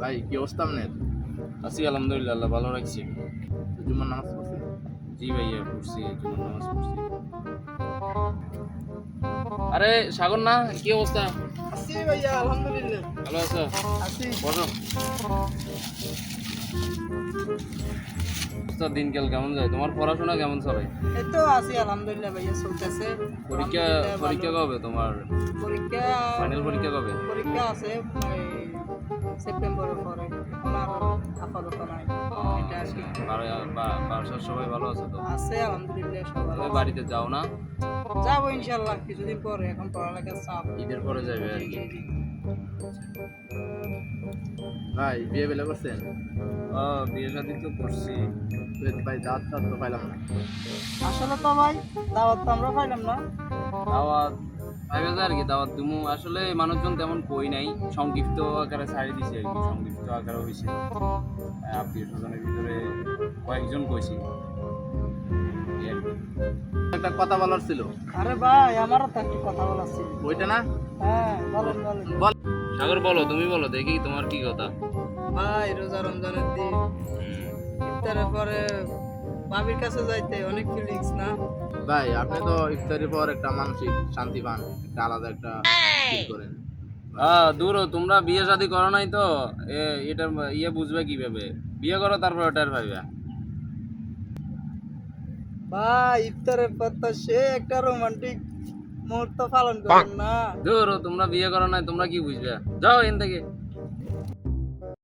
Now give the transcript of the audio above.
ভাই কি অবস্থা আপনার? আছি আলহামদুলিল্লাহ আল্লাহ ভালো রাখছি। জুমার নামাজ পড়ছেন? জি ভাইয়া পড়ছি জুমার নামাজ পড়ছি। আরে সাগর না কি অবস্থা? আছি ভাইয়া আলহামদুলিল্লাহ। ভালো আছো? আছি। বসো। অবস্থা দিনকাল কেমন যায়? তোমার পড়াশোনা কেমন চলে এই তো আছি আলহামদুলিল্লাহ ভাইয়া চলতেছে। পরীক্ষা পরীক্ষা। কবে তোমার? পরীক্ষা ফাইনাল পরীক্ষা কবে? পরীক্ষা আছে সেপ্টেম্বরের পরে এখন আপাতত নাই। এটা বা- বাসার সবাই ভালো আছে তো? আছে আলহামদুলিল্লাহ সবাই বাড়িতে যাও না? যাব ইনশাল্লাহ কিছুদিন পরে এখন পড়ালেখার চাপ। ঈদের পরে যাবে আর কি। ভাই বিয়ে বেলা করছেন? ও বিয়ে শাদি তো করছি। ভাই দাঁত টাত তো পাইলাম না। আসলে তো ভাই দাওয়াত তো আমরা পাইলাম না। দাওয়াত ভাইবে আর কি দাওয়াত দিমু। আসলে মানুষজন তেমন কই নাই সংক্ষিপ্ত আকারে ছাড়ি দিছে আর কি সংক্ষিপ্ত আকারে হয়েছে আত্মীয় স্বজনের ভিতরে কয়েকজন কইছি। একটা কথা বলার ছিল। আরে ভাই আমারও তো একটু কথা বলার ছিল। ওইটা না? হ্যাঁ বলেন বলেন। বল। সাগর বলো তুমি বলো দেখি তোমার কি কথা। ভাই রোজা রমজানের দিন ইফতারের পরে ভাবির কাছে যাইতে অনেক ফিলিংস না? ভাই আপনি তো ইফতারের পর একটা মানসিক শান্তি পান একটা আলাদা একটা ফিল করেন। হ্যাঁ দূর তোমরা বিয়ে শাদি করো নাই তো এ- এটার ইয়ে বুঝবে কীভাবে? বিয়ে করো তারপর ওটার ভাইবা। ভাই ইফতারের পর তো সে একটা রোমান্টিক মুহূর্ত পালন করেন না। দূর তোমরা বিয়ে করো নাই তোমরা কি বুঝবে? যাও এখান থেকে।